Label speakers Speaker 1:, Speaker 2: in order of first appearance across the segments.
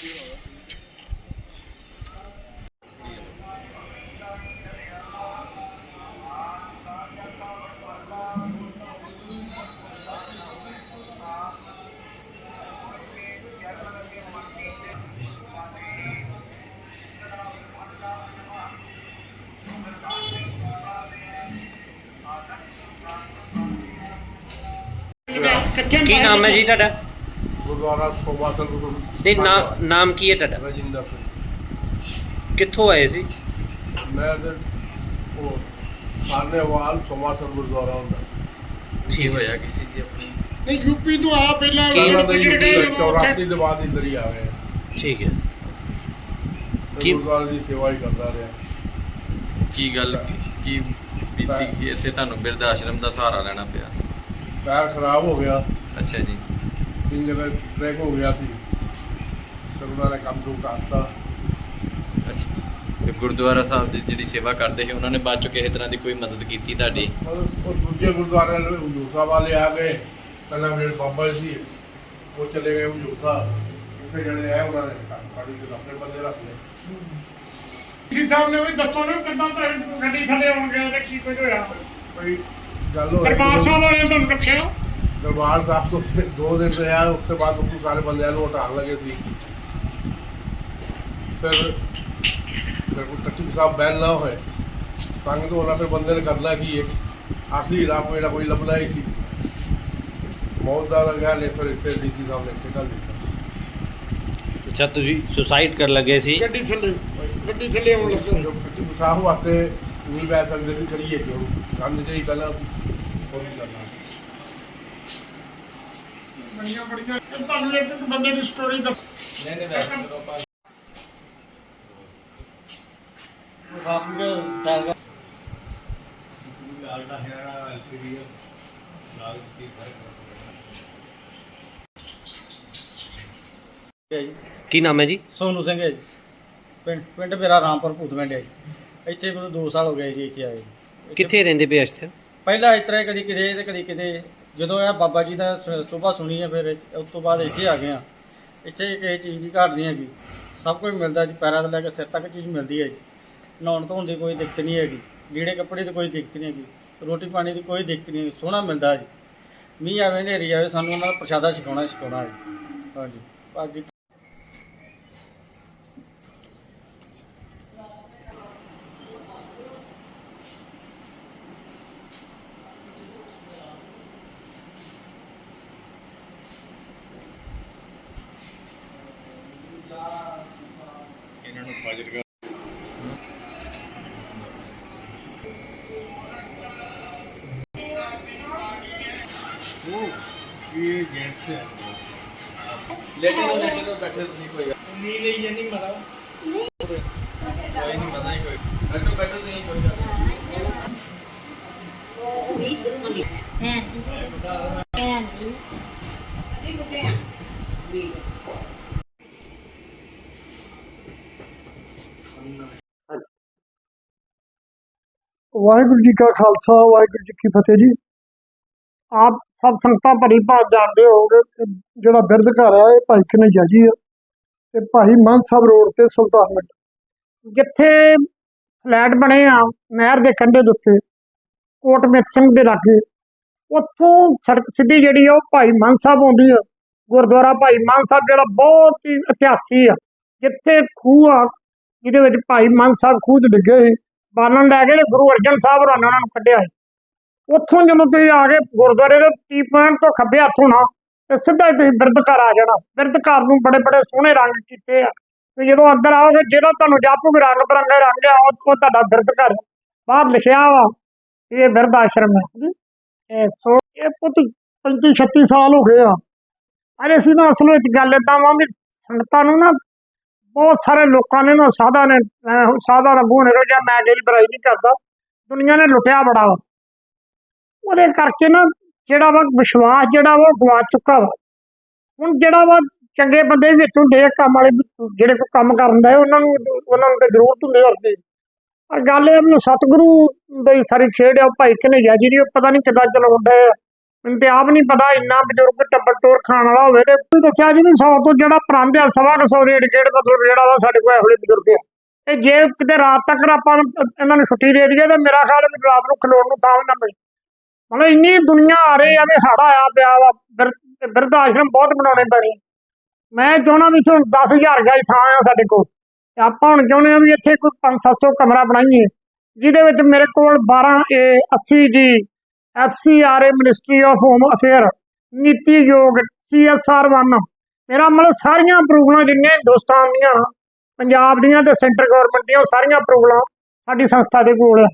Speaker 1: ਕੀ ਨਾਮ ਹੈ ਜੀ ਤੁਹਾਡਾ?
Speaker 2: ਗੁਰਦੁਆਰਾ ਸੋਮਾ ਗੁਰੂ
Speaker 1: ਨਹੀਂ ਨਾਮ ਨਾਮ ਕੀ ਹੈ ਤੁਹਾਡਾ?
Speaker 2: ਰਜਿੰਦਰ ਸਿੰਘ।
Speaker 1: ਕਿੱਥੋਂ ਆਏ ਸੀ?
Speaker 2: ਮੈਂ ਤੇ ਉਹ ਸਾਰਨੇਵਾਲ ਸੋਮਾ ਗੁਰਦੁਆਰਾ ਹੁੰਦਾ।
Speaker 1: ਠੀਕ
Speaker 3: ਹੋਇਆ ਕਿਸੇ ਦੀ ਆਪਣੀ?
Speaker 4: ਨਹੀਂ ਯੂਪੀ ਤੋਂ ਆ ਪਹਿਲਾਂ
Speaker 1: ਕੀ
Speaker 2: ਉਹਨਾਂ
Speaker 4: ਜਿਹੜੇ
Speaker 2: ਦੇ
Speaker 4: ਜਿਹੜੇ
Speaker 2: ਯੂਪੀ
Speaker 4: ਗਏ
Speaker 2: ਦੇ? 84 ਦੇ ਬਾਅਦ ਇੰਦਰ ਹੀ ਆ ਗਏ
Speaker 1: ਠੀਕ ਹੈ। ਕੀ-
Speaker 2: ਗੁਰਦੁਆਰੇ ਦੀ ਸੇਵਾ ਹੀ ਕਰਦਾ ਰਿਹਾ।
Speaker 3: ਕੀ ਗੱਲ ਕੀ ਬੀਤੀ ਕਿ ਇੱਥੇ ਤੁਹਾਨੂੰ ਬਿਰਧ ਆਸ਼ਰਮ ਦਾ ਸਹਾਰਾ ਲੈਣਾ ਪਿਆ?
Speaker 2: ਪੈਰ ਖਰਾਬ ਹੋ ਗਿਆ।
Speaker 3: ਅੱਛਾ ਜੀ।
Speaker 2: ਤਿੰਨ ਜਗ੍ਹਾ ਟ੍ਰੈਕ ਹੋ ਗਿਆ ਸੀ। ਉਹਨਾਂ ਨੇ ਕੰਮ ਸ਼ੁਰੂ ਕਰਤਾ
Speaker 3: ਅੱਛਾ। ਤੇ ਗੁਰਦੁਆਰਾ ਸਾਹਿਬ ਦੀ ਜਿਹੜੀ ਸੇਵਾ ਕਰਦੇ ਸੀ ਉਹਨਾਂ ਨੇ ਬਾਅਦ ਚੋਂ ਕਿਸੇ ਤਰ੍ਹਾਂ ਦੀ ਕੋਈ ਮਦਦ ਕੀਤੀ ਤੁਹਾਡੀ?
Speaker 2: ਉਹ ਦੂਜੇ ਗੁਰਦੁਆਰੇ ਵਾਲੇ ਹਜ਼ੂਰ ਸਾਹਿਬ ਵਾਲੇ ਆ ਗਏ। ਪਹਿਲਾਂ ਮੇਰੇ ਬਾਬਾ ਜੀ ਸੀ। ਉਹ ਚਲੇ ਗਏ ਹਜ਼ੂਰ ਸਾਹਿਬ। ਉੱਥੇ ਜਿਹੜੇ ਆਏ ਉਹਨਾਂ ਨੇ ਸਾਡੀ ਜਿਹੜੇ ਆਪਣੇ ਬੰਦੇ ਰੱਖ। ਲਏ
Speaker 4: ਸੀ ਸਾਹਿਬ ਨੇ ਵੀ ਦੱਸੋ ਨਾ ਕਿੱਦਾਂ ਤਾਂ ਗੱਡੀ ਥੱਲੇ ਆਉਣ ਗਿਆ ਤੇ ਕੀ ਕੁਝ ਹੋਇਆ?
Speaker 2: ਕੋਈ ਗੱਲ ਹੋਈ
Speaker 4: ਦਰਬਾਰ ਸਾਹਿਬ ਵਾਲਿਆਂ ਨੇ ਤੁਹਾਨੂੰ ਰੱਖਿਆ?
Speaker 2: ਦਰਬਾਰ ਸਾਹਿਬ ਤੋਂ ਉੱਥੇ ਦੋ ਦਿਨ ਰਿਹਾ ਉਸ ਤੋਂ ਬਾਅਦ ਉਹ ਸਾਰੇ ਬੰਦਿਆਂ ਨੂੰ ਹਟਾਉਣ ਲੱਗੇ ਸੀ। ਫਿਰ ਫਿਰ ਕੋਈ ਟੱਟੀ ਸਾਹਿਬ ਬੈਨ ਨਾ ਹੋਏ ਤੰਗ ਤੋਂ ਉਹਨਾਂ ਫਿਰ ਬੰਦੇ ਨੇ ਕਰਨਾ ਕੀ ਹੈ ਆਖਰੀ ਰਾਹ ਕੋਈ ਨਾ ਕੋਈ ਲੱਭਣਾ ਹੀ ਸੀ। ਮੌਤ ਦਾ ਲਗਾ ਨੇ ਫਿਰ ਇੱਥੇ ਡੀਸੀ ਸਾਹਿਬ ਨੇ ਗੱਲ ਦਿੱਤਾ।
Speaker 1: ਅੱਛਾ ਤੁਸੀਂ ਸੁਸਾਈਡ ਕਰ ਲੱਗੇ ਸੀ?
Speaker 4: ਗੱਡੀ ਥੱਲੇ ਗੱਡੀ ਥੱਲੇ ਆਉਣ ਲੱਗਾ।
Speaker 2: ਜੋ ਟੱਟੀ ਸਾਹਿਬ ਵਾਸਤੇ ਨਹੀਂ ਬੈ ਸਕਦੇ ਸੀ ਕਰੀਏ ਕਿਉਂ? ਕੰਧ ਜਿਹੀ ਪਹਿਲਾਂ ਹੋਰ ਵੀ ਕਰਨਾ
Speaker 4: ਬੜੀਆਂ ਬੜੀਆਂ ਤੁਹਾਨੂੰ ਇੱਕ ਇੱਕ ਬੰਦੇ ਦੀ ਸਟੋਰੀ ਦੱਸ
Speaker 3: ਨਹੀਂ ਨਹੀਂ ਵੈਸੇ ਜਦੋਂ ਆਪਾਂ
Speaker 1: ਕੀ ਨਾਮ ਹੈ ਜੀ?
Speaker 5: ਸੋਨੂ ਸਿੰਘ ਹੈ ਜੀ। ਪਿੰਡ ਪਿੰਡ ਮੇਰਾ ਰਾਮਪੁਰ ਭੂਤਵਿੰਡ ਹੈ ਜੀ। ਇੱਥੇ ਮੈਨੂੰ 2 ਸਾਲ ਹੋ ਗਏ ਜੀ ਇੱਥੇ ਆਏ
Speaker 1: ਕਿੱਥੇ ਰਹਿੰਦੇ ਪਏ ਇਸ ਤੇ
Speaker 5: ਪਹਿਲਾਂ ਇਸ ਤਰ੍ਹਾਂ ਕਦੀ ਕਿਤੇ ਤੇ ਕਦੀ ਕਿਤੇ ਜਦੋਂ ਇਹ ਬਾਬਾ ਜੀ ਦਾ ਸੁਭਾ ਸੁਣੀ ਹੈ ਫਿਰ ਇੱਥੇ- ਉਸ ਤੋਂ ਬਾਅਦ ਇੱਥੇ ਆ ਗਏ ਆ। ਇੱਥੇ ਕਿਸੇ ਚੀਜ਼ ਦੀ ਘਾਟ ਨਹੀਂ ਹੈਗੀ। ਸਭ ਕੁਝ ਮਿਲਦਾ ਜੀ, ਪੈਰਾਂ ਤੋਂ ਲੈ ਕੇ ਸਿਰ ਤੱਕ ਚੀਜ਼ ਮਿਲਦੀ ਹੈ ਜੀ। ਨਹਾਉਣ ਧੋਣ ਦੀ ਕੋਈ ਦਿੱਕਤ ਨਹੀਂ ਹੈਗੀ। ਲੀੜੇ ਕੱਪੜੇ ਦੀ ਕੋਈ ਦਿੱਕਤ ਨਹੀਂ ਹੈਗੀ। ਰੋਟੀ ਪਾਣੀ ਦੀ ਕੋਈ ਦਿੱਕਤ ਨਹੀਂ ਹੈਗੀ ਸੋਹਣਾ ਮਿਲਦਾ ਜੀ। ਮੀਂਹ ਆਵੇ, ਹਨੇਰੀ ਆਵੇ, ਸਾਨੂੰ ਉਹਨਾਂ ਦਾ ਪ੍ਰਸ਼ਾਦਾ ਛਕਾਉਣਾ ਹੀ ਛਕਾਉਣਾ ਜੀ ਹਾਂਜੀ। ਬਾਕੀ
Speaker 3: ਫਾਜ਼ਿਲਕਾ
Speaker 2: ਇਹ ਜੈਂਟਸ ਹੈ
Speaker 3: ਲੇਟੇ ਲੋ ਲੇਟੇ ਲੋ ਬੈਠੇ ਨਹੀਂ ਕੋਈ
Speaker 4: ਨੀਂਦ ਲਈ ਜਾਂਦੀ ਮਤਲਬ
Speaker 3: ਕੋਈ ਨਹੀਂ ਪਤਾ ਨਹੀਂ ਕੋਈ ਬੈਠੋ ਬੈਠੋ ਨਹੀਂ ਕੋਈ ਗੱਲ
Speaker 4: ਵਾਹਿਗੁਰੂ ਜੀ ਕਾ ਖਾਲਸਾ, ਵਾਹਿਗੁਰੂ ਜੀ ਕੀ ਫਤਿਹ ਜੀ। ਆਪ ਸਭ ਸੰਗਤਾਂ ਭਰੀ ਭਾਗ ਜਾਣਦੇ ਹੋਗੇ ਜਿਹੜਾ ਬਿਰਧ ਘਰ ਆ, ਇਹ ਭਾਈ ਕਨਈਆ ਜੀ ਆ ਤੇ ਭਾਈ ਮਾਨ ਸਾਹਿਬ ਰੋਡ ਤੇ ਸੁਲਤਾਨ ਸੁਲਤਾਨਪੁਰ ਜਿੱਥੇ ਫਲੈਟ ਬਣੇ ਆ, ਨਹਿਰ ਦੇ ਕੰਢੇ ਦੇ ਉੱਤੇ, ਕੋਟ ਮਿੱਤ ਸਿੰਘ ਦੇ ਲਾਗੇ, ਉੱਥੋਂ ਸੜਕ ਸਿੱਧੀ ਜਿਹੜੀ ਆ, ਉਹ ਭਾਈ ਮਾਨ ਸਾਹਿਬ ਆਉਂਦੀ ਆ। ਗੁਰਦੁਆਰਾ ਭਾਈ ਮਾਨ ਸਾਹਿਬ ਜਿਹੜਾ ਬਹੁਤ ਹੀ ਇਤਿਹਾਸੀ ਆ। ਜਿੱਥੇ ਖੂਹ ਆ, ਜਿਹਦੇ ਵਿੱਚ ਭਾਈ ਮਾਨ ਸਾਹਿਬ ਖੂਹ 'ਚ ਡਿੱਗੇ ਸੀ ਬਾਲਣ ਲੈ ਕੇ ਤੇ ਗੁਰੂ ਅਰਜਨ ਸਾਹਿਬ ਹੋਰਾਂ ਨੇ ਉਹਨਾਂ ਨੂੰ ਕੱਢਿਆ ਉੱਥੋਂ ਜਦੋਂ ਤੁਸੀਂ ਆ ਕੇ ਗੁਰਦੁਆਰੇ ਦੇ ਟੀ ਪੁਆਇੰਟ ਤੋਂ ਖੱਬੇ ਹੱਥ ਹੋਣਾ ਤੇ ਸਿੱਧਾ ਹੀ ਤੁਸੀਂ ਬਿਰਧ ਆ ਜਾਣਾ। ਬਿਰਧ ਨੂੰ ਬੜੇ ਬੜੇ ਸੋਹਣੇ ਰੰਗ ਕੀਤੇ ਆ। ਤੇ ਜਦੋਂ ਅੰਦਰ ਆਓਗੇ ਜਿਹੜਾ ਤੁਹਾਨੂੰ ਜਾਪੂਗੇ ਰੰਗ ਬਰੰਗੇ ਰੰਗ ਆ, ਉਹ ਤੁਹਾਡਾ ਬਿਰਧ ਘਰ। ਬਾਹਰ ਲਿਖਿਆ ਵਾ, ਇਹ ਬਿਰਧ ਆਸ਼ਰਮ ਹੈ ਜੀ। ਇਹ ਸੋ ਇਹ ਪੁੱਤ 35 36 ਸਾਲ ਹੋ ਗਏ ਆ। ਅਰੇ ਅਸੀਂ ਨਾ ਅਸਲ ਵਿੱਚ ਗੱਲ ਏਦਾਂ ਵਾ ਵੀ ਸੰਗਤਾਂ ਨੂੰ ਨਾ ਬਹੁਤ ਸਾਰੇ ਲੋਕਾਂ ਨੇ ਨਾ ਸਾਧਾ ਨੇ, ਅਹ ਸਾਧਾ ਦਾ ਗੁਣ ਮੈਂ ਜਿਹੜੀ ਬੁਰਾਈ ਨਹੀਂ ਕਰਦਾ। ਦੁਨੀਆ ਨੇ ਲੁੱਟਿਆ ਬੜਾ ਵਾ। ਉਹਦੇ ਕਰਕੇ ਨਾ ਜਿਹੜਾ ਵਾ ਵਿਸ਼ਵਾਸ ਜਿਹੜਾ ਵਾ ਗਵਾ ਚੁੱਕਾ ਵਾ। ਹੁਣ ਜਿਹੜਾ ਵਾ ਚੰਗੇ ਬੰਦੇ ਵਿੱਚੋਂ ਦੇ ਕੰਮ ਵਾਲੇ ਜਿਹੜੇ ਕੋਈ ਕੰਮ ਕਰਨ ਦਾ ਉਹਨਾਂ ਨੂੰ ਉਹਨਾਂ ਨੂੰ ਤੇ ਜ਼ਰੂਰਤ ਹੁੰਦੀ ਵਰਦੀ ਪਰ ਗੱਲ ਇਹ ਆ ਸਤਿਗੁਰੂ ਦੀ ਸਾਰੀ ਖੇਡ ਆ ਭਾਈ ਕਨਈਆ ਜੀ ਦੀ ਉਹ ਪਤਾ ਨਹੀਂ ਕਿੱਦਾਂ ਚਲਾਉਂਦਾ ਹੈ। ਮੈਨੂੰ ਤੇ ਆਪ ਨਹੀਂ ਪਤਾ ਇੰਨਾ ਬਜ਼ੁਰਗ ਟੱਬਰ ਟੋਰ ਖਾਣ ਵਾਲਾ ਹੋਵੇ ਤੇ ਤੁਸੀਂ ਦੱਸਿਆ ਜੀ 100 ਤੋਂ ਜਿਹੜਾ ਪਰਾਂਦੇ ਸਵਾ ਕੁ ਸੌ ਦੇ ਡੇਢ ਮਤਲਬ ਜਿਹੜਾ ਵਾ ਸਾਡੇ ਕੋਲ ਇਹੋ ਜਿਹੇ ਬਜ਼ੁਰਗ ਆ। ਤੇ ਜੇ ਕਿਤੇ ਰਾਤ ਤੱਕ ਆਪਾਂ ਇਹਨਾਂ ਨੂੰ ਛੁੱਟੀ ਦੇ ਦਈਏ ਤੇ ਮੇਰਾ ਖਿਆਲ ਵੀ ਰਾਤ ਨੂੰ ਖਲੋਣ ਨੂੰ ਥਾਂ ਨਾ ਮਿਲੇ। ਮਤਲਬ ਇੰਨੀ ਦੁਨੀਆ ਆ ਰਹੀ ਆ ਵੀ ਹੜਾ ਆਇਆ ਪਿਆ ਵਾ, ਬਿਰ- ਬਿਰਧ ਆਸ਼ਰਮ ਬਹੁਤ ਬਣਾਉਣੇ ਪੈਣੇ ਮੈਂ ਚਾਹੁੰਦਾ ਵੀ ਇੱਥੋਂ 10000 ਗਾਈ ਥਾਂ ਆ ਸਾਡੇ ਕੋਲ। ਤੇ ਆਪਾਂ ਹੁਣ ਚਾਹੁੰਦੇ ਆ ਵੀ ਇੱਥੇ ਕੋਈ 5-700 ਕਮਰਾ ਬਣਾਈਏ, ਜਿਹਦੇ ਵਿੱਚ ਮੇਰੇ ਕੋਲ 12 A 80 G FCRA ministry of home affair NITI Aayog CSR 1 ਮੇਰਾ ਮਤਲਬ ਸਾਰੀਆਂ ਅਪਰੂਵਲਾਂ ਜਿੰਨੀਆਂ ਹਿੰਦੁਸਤਾਨ ਦੀਆਂ, ਪੰਜਾਬ ਦੀਆਂ ਤੇ ਸੈਂਟਰ ਗਵਰਨਮੈਂਟ ਦੀਆਂ, ਉਹ ਸਾਰੀਆਂ ਅਪਰੂਵਲਾਂ ਸਾਡੀ ਸੰਸਥਾ ਦੇ ਕੋਲ ਹੈ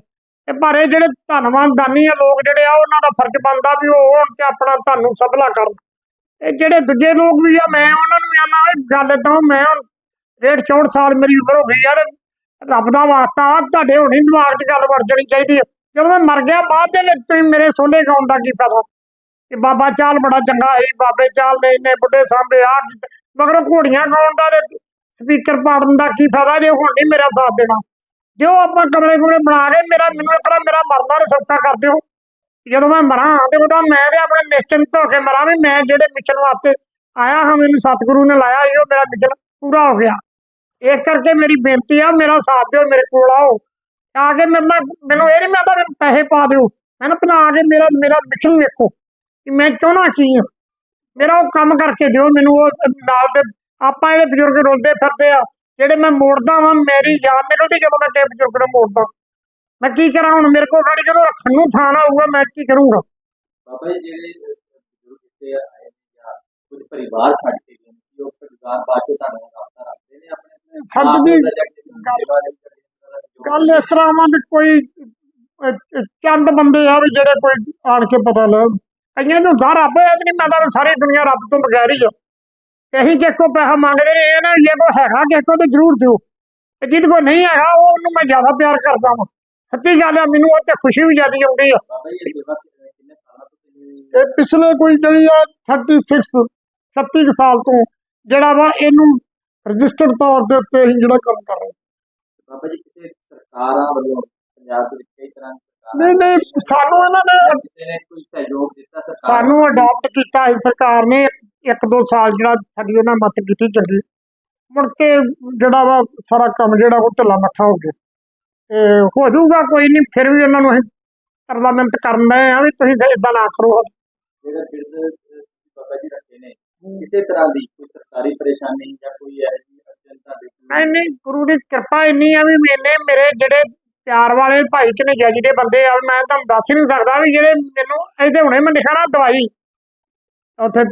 Speaker 4: ਤੇ ਪਰ ਇਹ ਜਿਹੜੇ ਧੰਨਵਾਨ ਦਾਨੀ ਆ ਲੋਕ ਜਿਹੜੇ ਆ, ਉਹਨਾਂ ਦਾ ਫਰਜ਼ ਬਣਦਾ ਵੀ ਉਹ ਹੁਣ ਤੇ ਆਪਣਾ ਤੁਹਾਨੂੰ ਸਭਲਾ ਕਰਨ। ਇਹ ਜਿਹੜੇ ਦੂਜੇ ਲੋਕ ਵੀ ਆ, ਮੈਂ ਉਹਨਾਂ ਨੂੰ ਆਨਾ ਗੱਲ ਤਾਂ ਮੈਂ ਹੁਣ ਡੇਢ 64 ਸਾਲ ਮੇਰੀ ਉਮਰ ਹੋ ਗਈ ਯਾਰ ਰੱਬ ਦਾ ਵਾਸਤਾ ਤੁਹਾਡੇ ਹੋਣੀ ਦਿਮਾਗ 'ਚ ਗੱਲ ਵੜ ਜਾਣੀ ਚਾਹੀਦੀ ਹੈ ਜਦੋਂ ਮੈਂ ਮਰ ਗਿਆ, ਬਾਅਦ ਦੇ ਵਿੱਚ ਤੁਸੀਂ ਮੇਰੇ ਸੋਲੇ ਗਾਉਣ ਦਾ ਕੀ ਫਾਇਦਾ? ਕਿ ਬਾਬਾ ਚਾਲ ਬੜਾ ਚੰਗਾ ਸੀ, ਬਾਬੇ ਚਾਲ ਨੇ ਇੰਨੇ ਬੁੱਢੇ ਸਾਂਭੇ ਆ, ਮਗਰ ਘੋੜੀਆਂ ਗਾਉਣ ਦਾ ਤੇ ਸਪੀਕਰ ਪਾੜਨ ਦਾ ਕੀ ਫਾਇਦਾ ਜੇ ਹੁਣ ਨਹੀਂ ਮੇਰਾ ਸਾਥ ਦੇਣਾ? ਜੋ ਆਪਾਂ ਕਮਰੇ ਕੁਮਰੇ ਬਣਾ ਕੇ ਮੇਰਾ ਮੈਨੂੰ ਆਪਣਾ ਮੇਰਾ ਮਰਨਾ ਨੇ ਸੌਖਾ ਕਰ ਦਿਓ। ਜਦੋਂ ਮੈਂ ਮਰਾਂ ਤੇ ਉਦੋਂ ਮੈਂ ਤੇ ਆਪਣੇ ਨਿਸ਼ਚਿੰਤ ਧੋ ਕੇ ਮਰਾਂ ਵੀ ਮੈਂ ਜਿਹੜੇ ਮਿਸ਼ਨ ਵਾਸਤੇ ਆਇਆ ਹਾਂ, ਮੈਨੂੰ ਸਤਿਗੁਰੂ ਨੇ ਲਾਇਆ ਸੀ, ਉਹ ਮੇਰਾ ਮਿਸ਼ਨ ਪੂਰਾ ਹੋ ਗਿਆ। ਇਸ ਕਰਕੇ ਮੇਰੀ ਬੇਨਤੀ ਆ, ਮੇਰਾ ਸਾਥ ਦਿਓ, ਮੇਰੇ ਕੋਲ ਆਓ। ਆ ਕੇ ਮੇਰੇ ਨਾਲ ਮੈਨੂੰ ਇਹ ਨਹੀਂ ਮੈਂ ਤਾਂ ਮੈਨੂੰ ਪੈਸੇ ਪਾ ਦਿਓ। ਮੈਨੂੰ ਬਣਾ ਕੇ ਮੇਰਾ ਮੇਰਾ ਮਿਸ਼ਨ ਵੇਖੋ ਕਿ ਮੈਂ ਚਾਹੁੰਦਾ ਕੀ ਆ। ਮੇਰਾ ਉਹ ਕੰਮ ਕਰਕੇ ਦਿਓ ਮੈਨੂੰ ਉਹ ਨਾਲ ਦੇ ਆਪਾਂ ਇਹਦੇ ਬਜ਼ੁਰਗ ਰੋਂਦੇ ਫਿਰਦੇ ਆ ਜਿਹੜੇ ਮੈਂ ਮੋੜਦਾ ਵਾਂ ਮੇਰੀ ਜਾਨ ਨਿਕਲਦੀ ਜਦੋਂ ਮੈਂ ਕਿਸੇ ਬਜ਼ੁਰਗ ਨੂੰ ਮੋੜਦਾ? ਮੈਂ ਕੀ ਕਰਾਂ ਹੁਣ? ਮੇਰੇ ਕੋਲ ਗਾੜੀ ਜਦੋਂ ਰੱਖਣ ਨੂੰ ਥਾਂ ਨਾ ਹੋਊਗਾ ਮੈਂ ਕੀ ਕਰੂੰਗਾ?
Speaker 3: ਬਾਬਾ ਜੀ ਜਿਹੜੇ ਬਜ਼ੁਰਗ ਇੱਥੇ ਆਏ ਨੇ ਜਾਂ ਕੁਝ ਪਰਿਵਾਰ ਛੱਡ ਕੇ ਗਏ ਨੇ ਉਹ ਪਰਿਵਾਰ ਬਾਅਦ ਚੋਂ ਨਾਲ ਰਾਬਤਾ ਰੱਖਦੇ ਨੇ ਆਪਣੇ
Speaker 4: ਸਭ ਦੀ
Speaker 3: ਦਾ
Speaker 4: ਗੱਲ ਇਸ ਤਰ੍ਹਾਂ ਵਾ ਵੀ ਕੋਈ ਅਹ, ਚੰਦ ਬੰਦੇ ਆ ਵੀ ਜਿਹੜੇ ਕੋਈ ਆਣ ਕੇ ਪਤਾ ਲੈ ਕਈਆਂ ਨੂੰ ਘਰ ਰੱਬ ਹੈ ਨਹੀਂ ਮੈਂ ਤਾਂ ਸਾਰੀ ਦੁਨੀਆ ਰੱਬ ਤੋਂ ਬਗੈਰ ਹੀ ਆ। ਕਹੀਂ ਕਿਸੇ ਕੋ ਪੈਸਾ ਮੰਗਦੇ ਨੇ ਇਹ ਨਾ ਜੇ ਕੋ ਹੈਗਾ ਕਿਸੇ ਕੋ ਤੇ ਜ਼ਰੂਰ ਦਿਓ। ਤੇ ਜਿਹਦੇ ਕੋ ਨਹੀਂ ਹੈਗਾ ਉਹ ਉਹਨੂੰ ਮੈਂ ਜ਼ਿਆਦਾ ਪਿਆਰ ਕਰਦਾ ਵਾਂ। ਸੱਚੀ ਗੱਲ ਆ ਮੈਨੂੰ ਉਹ ਤੇ ਖੁਸ਼ੀ ਵੀ ਜ਼ਿਆਦਾ ਆਉਂਦੀ ਆ।
Speaker 3: ਬਾਬਾ ਜੀ ਇਹ ਸੇਵਾ ਕਿੰਨੇ ਕਿੰਨੇ ਸਾਲਾਂ ਤੋਂ ਤੁਸੀਂ
Speaker 4: ਇਹ ਪਿਛਲੇ ਕੋਈ ਜਿਹੜੀ ਆ 36 36 ਕੁ ਸਾਲ ਤੋਂ ਜਿਹੜਾ ਵਾ ਇਹਨੂੰ ਰਜਿਸਟਰਡ ਤੌਰ ਦੇ ਉੱਤੇ ਅਸੀਂ ਜਿਹੜਾ ਕੰਮ ਕਰ ਰਹੇ ਹਾਂ।
Speaker 3: ਬਾਬਾ ਜੀ ਕਿਸੇ ਸਰਕਾਰਾਂ ਵੱਲੋਂ ਪੰਜਾਬ ਦੇ ਵਿੱਚ ਕਈ ਤਰ੍ਹਾਂ ਦੀ ਸਰਕਾਰਾਂ
Speaker 4: ਨਹੀਂ ਨਹੀਂ ਸਾਨੂੰ ਇਹਨਾਂ ਨੇ
Speaker 3: ਕਿਸੇ ਨੇ ਕੋਈ ਸਹਿਯੋਗ ਦਿੱਤਾ ਸਰਕਾਰ
Speaker 4: ਸਾਨੂੰ ਅਡਾਪਟ ਕੀਤਾ ਸੀ ਸਰਕਾਰ ਨੇ ਇੱਕ ਦੋ ਸਾਲ ਜਿਹੜਾ ਸਾਡੀ ਉਹਨਾਂ ਮਤ ਕੀਤੀ ਚੰਗੀ ਮੁੜ ਕੇ ਜਿਹੜਾ ਵਾ ਸਾਰਾ ਕੰਮ ਜਿਹੜਾ ਉਹ ਢਿੱਲਾ ਮੱਠਾ ਹੋ ਗਿਆ। ਤੇ ਹੋ ਜਾਊਗਾ ਕੋਈ ਨਹੀਂ ਫਿਰ ਵੀ ਉਹਨਾਂ ਨੂੰ ਅਸੀਂ ਪਾਰਲੀਮੈਂਟ ਕਰਨ ਆ ਵੀ ਤੁਸੀਂ ਇਦਾਂ ਨਾ ਕਰੋ।
Speaker 3: ਜਿਹੜਾ ਬਿਰਧ ਅਹ, ਬਾਬਾ ਜੀ ਰੱਖੇ ਨੇ ਕਿਸੇ ਤਰ੍ਹਾਂ ਦੀ ਕੋਈ ਸਰਕਾਰੀ ਪਰੇਸ਼ਾਨੀ ਜਾਂ ਕੋਈ ਇਹੋ ਜਿਹੀ
Speaker 4: ਨਹੀਂ ਨਹੀਂ, ਗੁਰੂ ਦੀ ਕਿਰਪਾ ਇੰਨੀ ਆ ਵੀ ਮੈਨੇ ਮੇਰੇ ਜਿਹੜੇ ਪਿਆਰ ਵਾਲੇ ਭਾਈ ਕਨੇਜਾ ਜੀ ਦੇ ਬੰਦੇ ਆ, ਮੈਂ ਤੁਹਾਨੂੰ ਦੱਸ ਨਹੀਂ ਸਕਦਾ ਵੀ ਜਿਹੜੇ ਮੈਨੂੰ ਇਹਦੇ ਹੁਣੇ ਮੈਂ ਲਿਖਣਾ ਦਵਾਈ। ਉੱਥੇ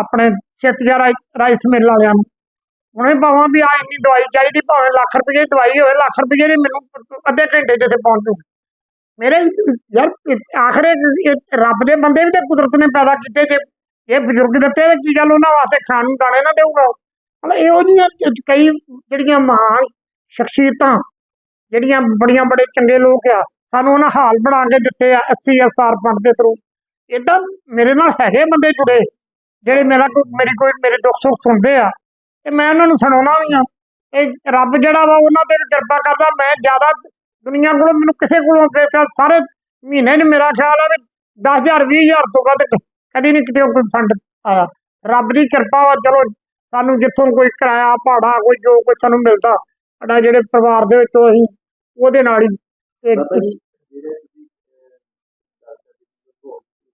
Speaker 4: ਆਪਣੇ ਸਿੱਤਜਾ ਰਾਈਸ ਮਿਲ ਵਾਲਿਆਂ ਨੂੰ। ਹੁਣੇ ਭਾਵਾਂ ਵੀ ਆ ਇੰਨੀ ਦਵਾਈ ਚਾਹੀਦੀ, ਭਾਵੇਂ ਲੱਖ ਰੁਪਏ ਦੀ ਦਵਾਈ ਹੋਵੇ, ਲੱਖ ਰੁਪਏ ਦੀ ਮੈਨੂੰ ਅੱਧੇ ਘੰਟੇ 'ਚ ਇੱਥੇ ਪਹੁੰਚ ਜੂ। ਮੇਰੇ ਯਾਰ ਆਖਰੇ ਰੱਬ ਦੇ ਬੰਦੇ ਵੀ ਤੇ ਕੁਦਰਤ ਨੇ ਪੈਦਾ ਕੀਤੇ, ਜੇ ਇਹ ਬਜ਼ੁਰਗ ਦਿੱਤੇ ਕੀ ਗੱਲ ਉਹਨਾਂ ਵਾਸਤੇ ਖਾਣ ਨੂੰ ਦਾਣੇ ਨਾ ਦੇਊਗਾ ਮਤਲਬ ਇਹੋ ਜਿਹੀਆਂ ਕਈ ਜਿਹੜੀਆਂ ਮਹਾਨ ਸ਼ਖਸੀਅਤਾਂ, ਜਿਹੜੀਆਂ ਬੜੀਆਂ ਬੜੇ ਚੰਗੇ ਲੋਕ ਆ, ਸਾਨੂੰ ਉਹਨਾਂ ਹਾਲ ਬਣਾ ਕੇ ਦਿੱਤੇ ਆ 80 ਫੰਡ ਦੇ ਥਰੂ ਇਦਾਂ ਮੇਰੇ ਨਾਲ ਹੈਗੇ ਬੰਦੇ ਜੁੜੇ, ਜਿਹੜੇ ਮੇਰਾ ਕੋਈ ਕੋਈ, ਮੇਰੇ ਦੁੱਖ ਸੁੱਖ ਸੁਣਦੇ ਆ, ਤੇ ਮੈਂ ਉਹਨਾਂ ਨੂੰ ਸੁਣਾਉਣਾ ਵੀ ਆ ਇਹ ਰੱਬ ਜਿਹੜਾ ਵਾ ਉਹਨਾਂ ਤੇ ਵੀ ਕਿਰਪਾ ਕਰਦਾ, ਮੈਂ ਜ਼ਿਆਦਾ ਦੁਨੀਆ ਕੋਲੋਂ ਮੈਨੂੰ ਕਿਸੇ ਕੋਲੋਂ ਬੇਚਾ ਸਾਰੇ ਮਹੀਨੇ 'ਚ ਮੇਰਾ ਖਿਆਲ ਆ ਵੀ 10000 20000 ਤੋਂ ਵੱਧ ਕਦੀ ਨਹੀਂ ਕਿਤੇ ਕੋਈ ਫੰਡ ਆਇਆ। ਰੱਬ ਦੀ ਕਿਰਪਾ ਵਾ, ਚਲੋ ਸਾਨੂੰ ਜਿੱਥੋਂ ਕੋਈ ਕਿਰਾਇਆ ਭਾੜਾ ਕੋਈ ਜੋ ਕੋਈ ਸਾਨੂੰ ਮਿਲਦਾ ਸਾਡਾ ਜਿਹੜੇ ਪਰਿਵਾਰ ਦੇ ਵਿੱਚੋਂ ਅਸੀਂ ਉਹਦੇ ਨਾਲ ਹੀ ਤੇ
Speaker 3: ਬਾਬਾ ਜੀ ਜਿਹੜੇ ਤੁਸੀਂ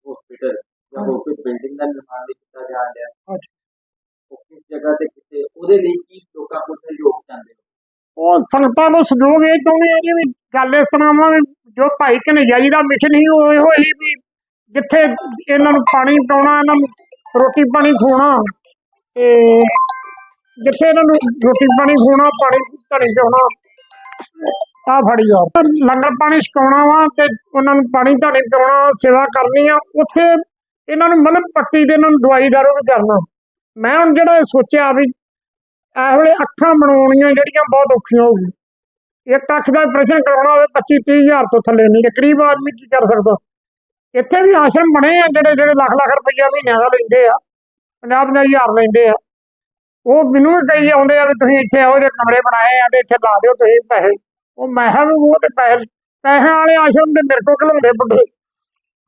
Speaker 3: ਹਸਪੀਟਲ ਜਾਂ ਹੋਰ ਕੋਈ ਬਿਲਡਿੰਗ ਦਾ ਨਿਰਮਾਣ ਲਈ ਕੀਤਾ ਜਾ ਰਿਹਾ
Speaker 4: ਹਾਂਜੀ।
Speaker 3: ਉਹ ਕਿਸ ਜਗ੍ਹਾ ਤੇ ਕਿਤੇ ਉਹਦੇ ਲਈ ਕੀ ਲੋਕਾਂ ਕੋਲ ਸਹਿਯੋਗ ਚਾਹੁੰਦੇ ਹੋ
Speaker 4: ਉਹ ਸੰਗਤਾਂ ਨੂੰ ਸਹਿਯੋਗ ਇਹ ਚਾਹੁੰਦੇ ਆ ਵੀ ਗੱਲ ਇਸ ਤਰ੍ਹਾਂ ਵਾ ਜੋ ਭਾਈ ਕਨਈਆ ਜੀ ਦਾ ਮਿਸ਼ਨ ਹੀ ਉਹ ਇਹੋ ਹੀ ਵੀ ਜਿੱਥੇ ਇਹਨਾਂ ਨੂੰ ਪਾਣੀ ਪਿਆਉਣਾ ਇਹਨਾਂ ਨੂੰ ਰੋਟੀ ਪਾਣੀ ਖਵਾਉਣਾ ਤੇ ਜਿੱਥੇ ਇਹਨਾਂ ਨੂੰ ਰੋਟੀ ਪਾਣੀ ਖਵਾਉਣਾ, ਪਾਣੀ ਧਣੀ ਪਿਆਉਣਾ ਆ ਫੜੀ ਆ। ਲੰਗਰ ਪਾਣੀ ਛਕਾਉਣਾ ਵਾ ਤੇ ਉਹਨਾਂ ਨੂੰ ਪਾਣੀ ਧਣੀ ਪਿਆਉਣਾ, ਸੇਵਾ ਕਰਨੀ ਆ, ਉੱਥੇ ਇਹਨਾਂ ਨੂੰ ਮਤਲਬ ਪੱਟੀ ਤੇ ਇਹਨਾਂ ਨੂੰ ਦਵਾਈ ਦਾਰੂ ਵੀ ਕਰਨਾ। ਮੈਂ ਹੁਣ ਜਿਹੜਾ ਸੋਚਿਆ ਵੀ ਇਹ ਵੇਲੇ ਅੱਖਾਂ ਬਣਾਉਣੀਆਂ ਜਿਹੜੀਆਂ ਬਹੁਤ ਔਖੀਆਂ ਹੋ ਗਈਆਂ। ਇੱਕ ਅੱਖ ਦਾ ਆਪਰੇਸ਼ਨ ਕਰਾਉਣਾ ਹੋਵੇ 25 30 ਹਜ਼ਾਰ ਤੋਂ ਥੱਲੇ ਨਹੀਂ ਤੇ ਗਰੀਬ ਆਦਮੀ ਕੀ ਕਰ ਸਕਦਾ? ਇੱਥੇ ਵੀ ਆਸ਼ਰਮ ਬਣੇ ਆ ਜਿਹੜੇ ਜਿਹੜੇ ਲੱਖ ਲੱਖ ਰੁਪਈਆ ਮਹੀਨਿਆਂ ਦਾ ਲੈਂਦੇ ਆ। 50 50 ਹਜ਼ਾਰ ਲੈਂਦੇ ਆ। ਉਹ ਮੈਨੂੰ ਵੀ ਕਹੀ ਆਉਂਦੇ ਆ ਵੀ ਤੁਸੀਂ ਇੱਥੇ ਆਓ ਜੇ ਕਮਰੇ ਬਣਾਏ ਆ ਤੇ ਇੱਥੇ ਲਾ ਦਿਓ ਤੁਸੀਂ ਪੈਸੇ। ਉਹ ਮੈਂ ਵੀ ਉਹ ਤੇ ਪੈਸੇ ਪੈਸਿਆਂ ਵਾਲੇ ਆਸ਼ਰਮ ਦੇ ਮੇਰੇ ਕੋਲ ਘਲਾਉਂਦੇ ਬੁੱਢੇ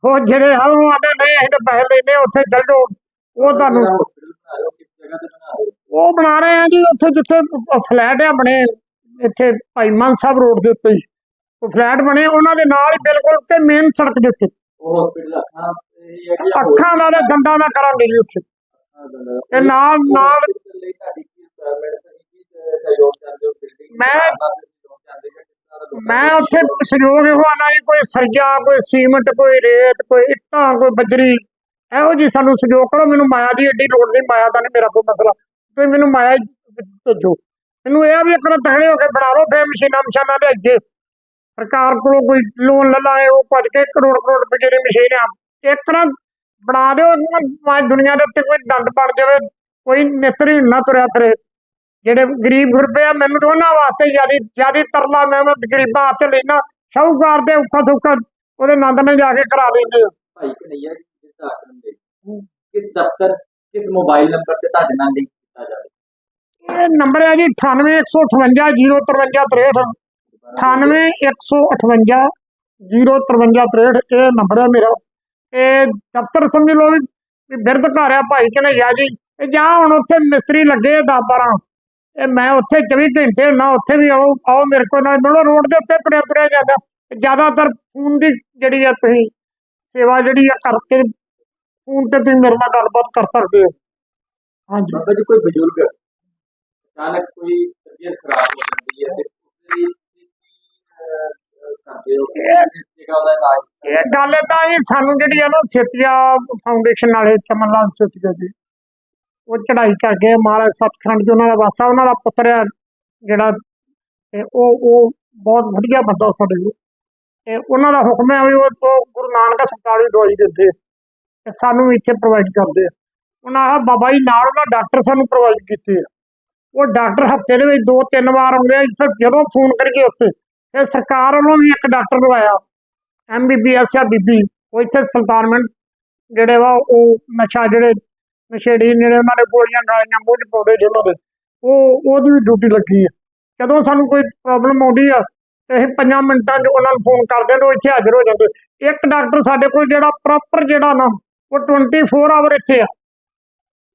Speaker 4: ਉਹ ਜਿਹੜੇ ਆ ਉਹ ਆਦੇ ਨਹੀਂ ਅਸੀਂ ਤਾਂ ਪੈਸੇ ਲੈਨੇ ਉੱਥੇ ਚੱਲ ਜਾਓ। ਉਹ ਤੁਹਾਨੂੰ
Speaker 3: ਹੋ ਹੋ
Speaker 4: ਉਹ ਬਣਾ ਰਹੇ ਆ ਜੀ ਉੱਥੇ ਜਿੱਥੇ ਫਲੈਟ ਆ ਬਣੇ ਇੱਥੇ ਭਾਈ ਮਾਨ ਸਾਹਿਬ ਰੋਡ ਦੇ ਉੱਤੇ ਹੀ। ਉਹ ਫਲੈਟ ਬਣੇ ਉਹਨਾਂ ਦੇ ਨਾਲ ਹੀ ਬਿਲਕੁਲ ਤੇ ਮੇਨ ਸੜਕ ਦੇ ਉੱਤੇ।
Speaker 3: ਉਹ ਹਸਪੀਟਲ ਅੱਖਾਂ ਹੀ ਹੈ
Speaker 4: ਦਾ ਤੇ ਦੰਦਾਂ ਦਾ ਕਰਾਂਗੇ ਜੀ ਉੱਥੇ? ਤੇ ਨਾਲ ਨਾਲ ਮੈਂ-
Speaker 3: ਤਰ੍ਹਾਂ
Speaker 4: ਮੈਂ ਉੱਥੇ
Speaker 3: ਸਹਿਯੋਗ?
Speaker 4: ਜੀ ਕੋਈ ਸਰਜਾ ਕੋਈ ਸੀਮਟ ਕੋਈ ਰੇਤ ਕੋਈ ਇੱਟਾਂ ਕੋਈ ਬਜਰੀ। ਇਹੋ ਜੀ ਸਾਨੂੰ ਸਹਿਯੋਗ ਕਰੋ ਮੈਨੂੰ ਮਾਇਆ ਦੀ ਏਡੀ ਲੋੜ ਨਹੀਂ ਮਾਇਆ ਦਾ ਨਹੀਂ ਮੇਰਾ ਕੋਈ ਮਸਲਾ। ਤੁਸੀਂ ਮੈਨੂੰ ਮਾਇਆ ਭੇਜੋ। ਮੈਨੂੰ ਇਹ ਵੀ ਇੱਕ ਨਾ ਤਗੜੇ ਹੋ ਕੇ ਬਣਾ ਲਓ ਫੇਰ ਮਸ਼ੀਨਾਂ ਮਸ਼ਾਨਾਂ ਦੇ ਅੱਗੇ ਸਰਕਾਰ ਕੋਲੋਂ ਕੋਈ ਲੋਨ ਲੈ ਲਾਂਗੇ ਉਹ ਭੱਜ ਕੇ ਕਰੋੜ ਕਰੋੜ ਰੁਪਏ ਦੀ ਮਸ਼ੀਨ ਆ। ਇੱਕ ਨਾ ਬਣਾ ਦਿਓ ਮੈਂ ਦੁਨੀਆ ਦੇ ਉੱਤੇ ਕੋਈ ਦੰਦ ਬਣ ਜਾਵੇ ਕੋਈ ਨਿਤਰੀ ਨਾ ਤੁਰਿਆ ਫਿਰੇ। ਜਿਹੜੇ ਗਰੀਬ ਗੁਰਬੇ ਆ ਮੈਨੂੰ ਤਾਂ ਉਹਨਾਂ ਵਾਸਤੇ ਜਿਆਦੀ ਜਿਆਦੀ ਤਰਲਾ ਮੈਂ ਉਹਨਾਂ ਗਰੀਬਾਂ ਵਾਸਤੇ ਲੈਣਾ ਸ਼ਾਹੂਕਾਰ ਦੇ ਉੱਖਾ ਸੁੱਖਾ ਉਹਦੇ ਨੰਦ ਨੇ ਜਾ ਕੇ ਕਰਾ ਦਿੰਦੇ ਆ।
Speaker 3: ਭਾਈ ਕਨਈਆ ਜੀ ਜਿਸ ਆਸ਼ਰਮ ਦੇ? ਕਿਸ ਦਫ਼ਤਰ ਕਿਸ ਮੋਬਾਈਲ ਨੰਬਰ ਤੇ ਤੁਹਾਡੇ ਨਾਲ ਲਿੰਕ ਕੀਤਾ ਜਾਵੇ?
Speaker 4: ਇਹ ਨੰਬਰ ਹੈ ਜੀ 9815505363 9815505363 ਇਹ ਨੰਬਰ ਹੈ ਮੇਰਾ। ਇਹ ਦਫ਼ਤਰ ਸਮਝ ਲਓ ਵੀ ਬਿਰਧ ਘਰ ਆ, ਭਾਈ ਕਨਈਆ ਜੀ। ਇਹ ਜਾਂ ਹੁਣ ਉੱਥੇ ਮਿਸਤਰੀ ਲੱਗੇ 10 12 ਇਹ ਮੈਂ ਉੱਥੇ 24 ਘੰਟੇ ਨਾ ਉੱਥੇ ਵੀ ਆਓ ਆਓ ਮੇਰੇ ਕੋਲ ਨਾਲ। ਮਿਲੋ ਰੋਡ ਦੇ ਉੱਤੇ ਤੁਰਿਆ ਤੁਰਿਆ ਜਾਂਦਾ। ਜ਼ਿਆਦਾਤਰ ਫੋਨ ਦੀ ਜਿਹੜੀ ਆ ਤੁਸੀਂ ਸੇਵਾ ਜਿਹੜੀ ਆ ਕਰਕੇ ਫੋਨ ਤੇ ਤੁਸੀਂ ਮੇਰੇ ਨਾਲ ਗੱਲਬਾਤ ਕਰ ਸਕਦੇ ਹੋ। ਹਾਂਜੀ।
Speaker 3: ਬਾਬਾ ਜੀ, ਕੋਈ ਬਜ਼ੁਰਗ ਅਚਾਨਕ ਕੋਈ ਤਬੀਅਤ ਖਰਾਬ ਹੋ ਜਾਂਦੀ ਹੈ ਤੇ ਉਸ ਲਈ ਕਰਦੇ ਹੋ
Speaker 4: ਇਹ ਗੱਲ ਤਾਂ ਇਹ ਸਾਨੂੰ ਜਿਹੜੀ ਆ ਨਾ ਸੇਤੀਆ ਫਾਊਂਡੇਸ਼ਨ ਵਾਲੇ ਚਮਨ ਲਾਲ ਸੇਤੀਆ ਜੀ, ਉਹ ਚੜਾਈ ਕਰ ਮਹਾਰਾਜ ਸਤਖੰਡ ਜੀ ਉਹਨਾਂ ਦਾ ਵਾਸਾ, ਉਹਨਾਂ ਦਾ ਪੁੱਤਰ ਆ ਜਿਹੜਾ ਤੇ ਉਹ ਉਹ ਬਹੁਤ ਵਧੀਆ ਬੰਦਾ ਸਾਡੇ ਕੋਲ ਤੇ ਉਹਨਾਂ ਦਾ ਹੁਕਮ ਹੈ ਵੀ ਉਹ ਉਹ ਗੁਰੂ ਨਾਨਕ ਹਸਪਤਾਲ ਦੀ ਦਵਾਈ ਦਿੰਦੇ ਤੇ ਸਾਨੂੰ ਇੱਥੇ ਪ੍ਰੋਵਾਈਡ ਕਰਦੇ ਆ। ਉਹਨਾਂ ਆ ਬਾਬਾ ਜੀ ਨਾਲ ਉਹਨਾਂ ਡਾਕਟਰ ਸਾਨੂੰ ਪ੍ਰੋਵਾਈਡ ਕੀਤੇ ਆ। ਉਹ ਡਾਕਟਰ ਹਫ਼ਤੇ ਦੇ ਵਿੱਚ ਦੋ ਤਿੰਨ ਵਾਰ ਆਉਂਦੇ ਆ ਜਦੋਂ ਫੋਨ ਕਰੀਏ ਉੱਥੇ। ਤੇ ਸਰਕਾਰ ਵੱਲੋਂ ਵੀ ਇੱਕ ਡਾਕਟਰ ਲਵਾਇਆ ਐਮਬੀਬੀਐਸ ਜਾਂ ਬੀਬੀ, ਉਹ ਇੱਥੇ ਸੁਲਤਾਨਮੰਡ ਜਿਹੜੇ ਵਾ, ਉਹ ਨਸ਼ਾ ਜਿਹੜੇ ਨਸ਼ੇੜੀ ਜਿਹੜੇ ਉਹਨਾਂ ਨੇ ਗੋਲੀਆਂ ਗਾਲੀਆਂ, ਮੂੰਹ 'ਚ ਪਾਉਂਦੇ ਜਿਹਨਾਂ ਦੇ। ਉਹ, ਉਹਦੀ ਵੀ ਡਿਊਟੀ ਲੱਗੀ ਹੈ ਜਦੋਂ ਸਾਨੂੰ ਕੋਈ ਪ੍ਰੋਬਲਮ ਆਉਂਦੀ ਆ, ਤੇ ਅਸੀਂ ਪੰਜਾਂ ਮਿੰਟਾਂ 'ਚ ਉਹਨਾਂ ਨੂੰ ਫੋਨ ਕਰਦੇ ਤੇ ਉਹ ਇੱਥੇ ਹਾਜ਼ਰ ਹੋ ਜਾਂਦੇ। ਇੱਕ ਡਾਕਟਰ ਸਾਡੇ ਕੋਲ ਜਿਹੜਾ ਪ੍ਰੋਪਰ ਜਿਹੜਾ ਨਾ, ਉਹ 24 ਆਵਰ ਇੱਥੇ ਆ।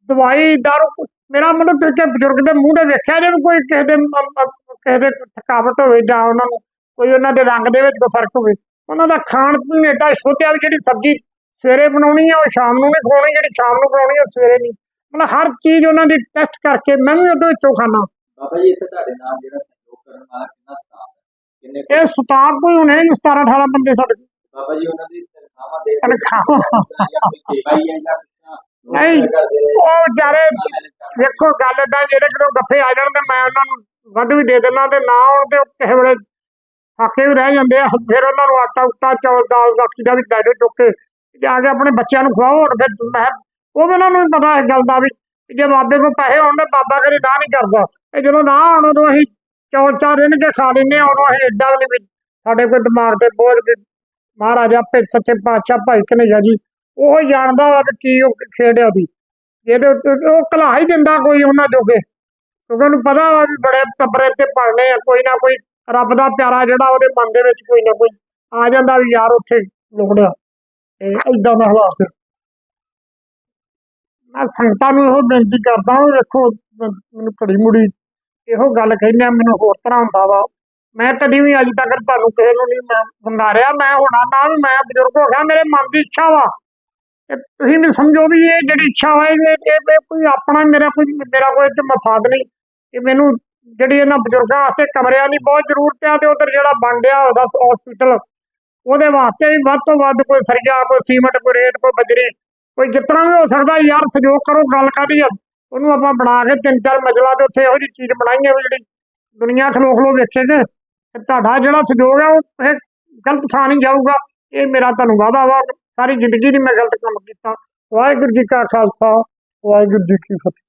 Speaker 4: ਦਵਾਈ, ਦਾਰੂ, ਮੇਰਾ ਮਤਲਬ ਕਿ ਬਜ਼ੁਰਗ ਦੇ ਮੂੰਹ ਤੇ ਵੇਖਿਆ ਜੇ ਕੋਈ ਕਿਸੇ ਦੇ ਕਿਸੇ ਦੇ ਥਕਾਵਟ ਹੋਵੇ ਜਾਂ ਉਹਨਾਂ ਨੂੰ ਕੋਈ ਉਹਨਾਂ ਦੇ ਰੰਗ ਦੇ ਵਿੱਚ ਕੋਈ ਫ਼ਰਕ ਹੋਵੇ ਉਹਨਾਂ ਦਾ ਖਾਣ ਪੀਣ ਏਡਾ ਸ਼ੁੱਧ ਆ ਵੀ ਜਿਹੜੀ ਸਬਜ਼ੀ ਸਵੇਰੇ ਬਣਾਉਣੀ ਆ ਉਹ ਸ਼ਾਮ ਨੂੰ ਨਹੀਂ ਖਵਾਉਣੀ ਜਿਹੜੀ ਸ਼ਾਮ ਨੂੰ ਬਣਾਉਣੀ ਆ ਸਵੇਰੇ ਨਹੀਂ ਮਤਲਬ ਹਰ ਚੀਜ਼ ਉਹਨਾਂ ਦੀ ਟੈਸਟ ਕਰਕੇ ਮੈਂ ਵੀ ਉਹਦੇ ਵਿੱਚੋਂ ਖਾਣਾ
Speaker 3: ਬਾਬਾ ਜੀ ਇੱਥੇ ਤੁਹਾਡੇ ਨਾਲ ਜਿਹੜਾ ਸਹਿਯੋਗ ਕਰਨ ਵਾਲਾ ਕਿੰਨਾ ਸਟਾਫ ਹੈ ਕਿੰਨੇ
Speaker 4: ਇਹ ਸਟਾਫ ਕੋਈ ਹੁਣੇ 17 18 ਬੰਦੇ ਸਾਡੇ।
Speaker 3: ਬਾਬਾ ਜੀ ਉਹਨਾਂ ਦੀ ਤਨਖਾਹਾਂ ਦੇ
Speaker 4: ਤਨਖਾਹਾਂ।
Speaker 3: ਜਾਂ ਕੋਈ ਸੇਵਾ ਹੀ ਹੈ ਜਾਂ
Speaker 4: ਨਹੀਂ, ਉਹ ਵਿਚਾਰੇ ਵੇਖੋ ਗੱਲ ਏਦਾਂ ਜਿਹੜੇ ਕਿਦੋਂ ਗੱਫੇ ਆ ਜਾਣ ਤੇ ਮੈਂ ਉਹਨਾਂ ਨੂੰ ਵੱਧ ਵੀ ਦੇ ਦਿੰਦਾ ਤੇ ਨਾ ਆਉਣ ਤੇ ਉਹ ਕਿਸੇ ਵੇਲੇ ਥੱਕੇ ਵੀ ਰਹਿ ਜਾਂਦੇ ਆ। ਫਿਰ ਉਹਨਾਂ ਨੂੰ ਆਟਾ ਉਟਾ ਚੌਲ ਦਾਲ ਬਾਕੀ ਦਾ ਵੀ ਡਾਇਡੋ ਚੁੱਕ ਕੇ ਜਾ ਕੇ ਆਪਣੇ ਬੱਚਿਆਂ ਨੂੰ ਖਵਾਓ ਹੋਰ ਫਿਰ ਮੈਂ ਉਹ ਵੀ ਉਹਨਾਂ ਨੂੰ ਪਤਾ ਇਸ ਗੱਲ ਦਾ ਵੀ ਜੇ ਬਾਬੇ ਕੋਲ ਪੈਸੇ ਹੋਣ ਤੇ ਬਾਬਾ ਕਦੇ ਨਾ ਨਹੀਂ ਕਰਦਾ। ਤੇ ਜਦੋਂ ਨਾ ਆਉਣ ਉਦੋਂ ਅਸੀਂ ਚੌਲ ਚਾਰ ਰਿੰਨ ਕੇ ਖਾ ਲੈਂਦੇ ਹਾਂ ਉਦੋਂ ਅਸੀਂ ਏਡਾ ਵੀ ਸਾਡੇ ਕੋਲ ਦਿਮਾਗ ਤੇ ਬੋਝ ਮਹਾਰਾਜਾ ਭੇ ਸੱਚੇ ਪਾਤਸ਼ਾਹ ਭਾਈ ਕਨਈਆ ਜੀ। ਉਹ ਜਾਣਦਾ ਵਾ ਵੀ ਕੀ ਉਹ ਖੇਡਿਆ ਦੀ ਜਿਹਦੇ ਉੱਤੇ ਉਹ ਕਲਾ ਹੀ ਦਿੰਦਾ ਕੋਈ ਉਹਨਾਂ ਜੋਗੇ। ਕਿਉਂਕਿ ਉਹਨੂੰ ਪਤਾ ਵਾ ਵੀ ਬੜੇ ਟੱਬਰੇ ਤੇ ਪੜਨੇ ਆ, ਕੋਈ ਨਾ ਕੋਈ ਰੱਬ ਦਾ ਪਿਆਰਾ ਜਿਹੜਾ ਉਹਦੇ ਮਨ ਦੇ ਵਿੱਚ ਕੋਈ ਨਾ ਕੋਈ ਆ ਜਾਂਦਾ ਵੀ ਯਾਰ ਉੱਥੇ ਲੋੜਿਆ। ਤੇ ਇਦਾਂ ਦਾ ਹਾਲਾਤ ਆ। ਮੈਂ ਸੰਗਤਾਂ ਨੂੰ ਇਹੋ ਬੇਨਤੀ ਕਰਦਾ ਹਾਂ ਵੇਖੋ ਮੈਨੂੰ ਘੜੀ ਮੁੜੀ ਇਹੋ ਗੱਲ ਕਹਿੰਦੇ ਮੈਨੂੰ ਹੋਰ ਤਰ੍ਹਾਂ ਹੁੰਦਾ ਵਾ। ਮੈਂ ਕਦੀ ਵੀ ਅੱਜ ਤੱਕ ਤੁਹਾਨੂੰ ਕਿਸੇ ਨੂੰ ਨਹੀਂ ਮੈਂ ਰਿਹਾ। ਮੈਂ ਹੋਣਾ ਨਾ ਵੀ, ਮੈਂ ਬਜ਼ੁਰਗ ਹੋ ਗਿਆ, ਮੇਰੇ ਮਨ ਦੀ ਇੱਛਾ ਵਾ। ਤੇ ਤੁਸੀਂ ਵੀ ਸਮਝੋ ਵੀ ਇਹ ਜਿਹੜੀ ਇੱਛਾ ਹੋਏਗੀ ਇਹ ਇਹ- ਕੋਈ ਆਪਣਾ ਮੇਰਾ ਕੋਈ ਮੇਰਾ ਕੋਈ ਤੇ ਮਫਾਦ ਨਹੀਂ। ਇਹ ਮੈਨੂੰ ਜਿਹੜੀ ਇਹਨਾਂ ਬਜ਼ੁਰਗਾਂ ਵਾਸਤੇ ਕਮਰਿਆਂ ਦੀ ਬਹੁਤ ਜ਼ਰੂਰਤ ਆ ਤੇ ਉਧਰ ਜਿਹੜਾ ਬਣ ਰਿਹਾ ਉਹਦਾ ਹਸਪੀਟਲ ਉਹਦੇ ਵਾਸਤੇ ਵੀ ਵੱਧ ਤੋਂ ਵੱਧ ਕੋਈ ਸਰਜਾ ਕੋਈ ਸੀਮਟ, ਕੋਈ ਰੇਤ, ਕੋਈ ਬਜਰੀ, ਕੋਈ ਜਿਤਨਾ ਵੀ ਹੋ ਸਕਦਾ ਯਾਰ ਸਹਿਯੋਗ ਕਰੋ, ਗੱਲ ਕਾਦੀ ਆ। ਉਹਨੂੰ ਆਪਾਂ ਬਣਾ ਕੇ ਤਿੰਨ ਚਾਰ ਮੰਜ਼ਲਾ ਤੇ ਉੱਥੇ ਇਹੋ ਜਿਹੀ ਚੀਜ਼ ਬਣਾਈਏ ਵੀ ਜਿਹੜੀ ਦੁਨੀਆ ਖਲੋ ਖਲੋ ਵੇਖੇ ਤੇ ਤੁਹਾਡਾ ਜਿਹੜਾ ਸਹਿਯੋਗ ਆ ਉਹ ਗਲਤ ਥਾਂ ਨਹੀਂ ਜਾਊਗਾ। ਇਹ ਮੇਰਾ ਤੁਹਾਨੂੰ ਵਾਅਦਾ ਵਾ ਸਾਰੀ ਜ਼ਿੰਦਗੀ ਨਹੀਂ ਮੈਂ ਗਲਤ ਕੰਮ ਕੀਤਾ। ਵਾਹਿਗੁਰੂ ਜੀ ਕਾ ਖਾਲਸਾ, ਵਾਹਿਗੁਰੂ ਜੀ ਕੀ ਫਤਿਹ।